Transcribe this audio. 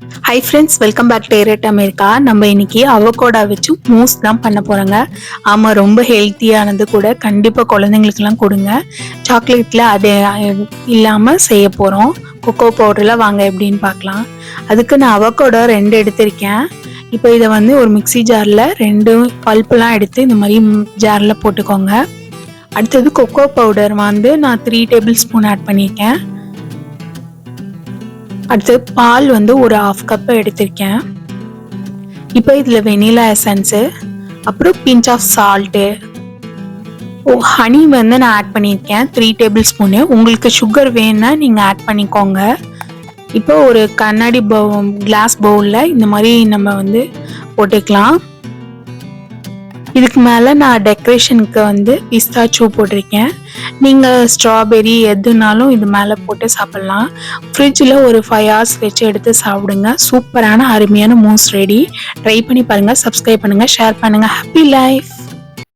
Hi friends welcome back to rate America நம்ம இன்னைக்கு avocado வச்சு மூஸ் தான் பண்ண போகிறோங்க ஆமாம் ரொம்ப ஹெல்த்தியானது கூட கண்டிப்பாக குழந்தைங்களுக்கெல்லாம் கொடுங்க. சாக்லேட்டில் அது இல்லாமல் செய்ய போகிறோம் கொக்கோ பவுடரில் வாங்க எப்படின்னு பார்க்கலாம். அதுக்கு நான் அவகோடா ரெண்டு எடுத்திருக்கேன். இப்போ இதை வந்து ஒரு மிக்ஸி ஜாரில் ரெண்டு பல்ப்புலாம் எடுத்து இந்த மாதிரி ஜாரில் போட்டுக்கோங்க. அடுத்தது கொக்கோ பவுடர் வந்து நான் த்ரீ டேபிள் ஸ்பூன் ஆட் பண்ணியிருக்கேன். அடுத்து பால் வந்து ஒரு ஆஃப் கப் எடுத்திருக்கேன். இப்போ இதில் வெனிலா எசன்ஸு அப்புறம் pinch of salt or honey வந்து நான் ஆட் பண்ணியிருக்கேன். த்ரீ டேபிள் ஸ்பூனு உங்களுக்கு சுகர் வேணுன்னா நீங்கள் ஆட் பண்ணிக்கோங்க. இப்போ ஒரு கண்ணாடி பவு கிளாஸ் பவுலில் இந்த மாதிரி நம்ம வந்து போட்டுக்கலாம். இதுக்கு மேலே நான் டெக்கரேஷனுக்கு வந்து பிஸ்தாச்சூ போட்டிருக்கேன். நீங்கள் ஸ்ட்ராபெரி எதுனாலும் இது மேலே போட்டு சாப்பிட்லாம். ஃப்ரிட்ஜில் ஒரு ஃபைவ் ஹவர்ஸ் வச்சு எடுத்து சாப்பிடுங்க. சூப்பரான அருமையான மூஸ் ரெடி ட்ரை பண்ணி பாருங்கள் சப்ஸ்கிரைப் பண்ணுங்கள் ஷேர் பண்ணுங்கள் ஹாப்பி லைஃப்